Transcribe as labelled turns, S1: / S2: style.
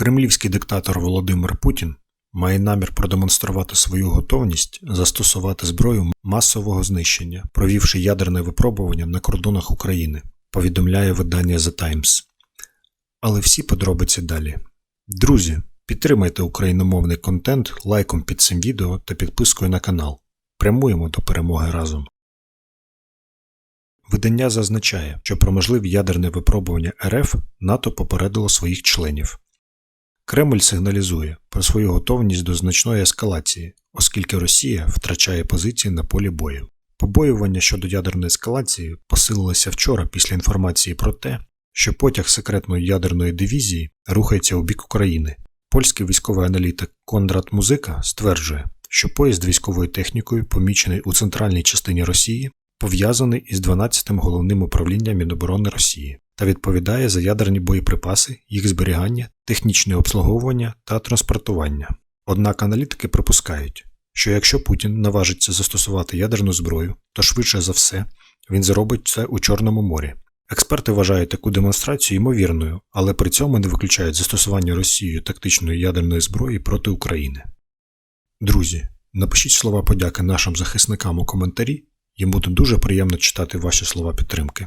S1: Кремлівський диктатор Володимир Путін має намір продемонструвати свою готовність застосувати зброю масового знищення, провівши ядерне випробування на кордонах України, повідомляє видання The Times. Але всі подробиці далі. Друзі, підтримайте україномовний контент лайком під цим відео та підпискою на канал. Прямуємо до перемоги разом. Видання зазначає, що про можливі ядерне випробування РФ НАТО попередило своїх членів. Кремль сигналізує про свою готовність до значної ескалації, оскільки Росія втрачає позиції на полі бою. Побоювання щодо ядерної ескалації посилилися вчора після інформації про те, що потяг секретної ядерної дивізії рухається у бік України. Польський військовий аналітик Конрад Музика стверджує, що поїзд військовою технікою, помічений у центральній частині Росії, пов'язаний із 12-м головним управлінням Міноборони Росії та відповідає за ядерні боєприпаси, їх зберігання, технічне обслуговування та транспортування. Однак аналітики припускають, що якщо Путін наважиться застосувати ядерну зброю, то швидше за все він зробить це у Чорному морі. Експерти вважають таку демонстрацію ймовірною, але при цьому не виключають застосування Росією тактичної ядерної зброї проти України. Друзі, напишіть слова подяки нашим захисникам у коментарі, їм буде дуже приємно читати ваші слова підтримки.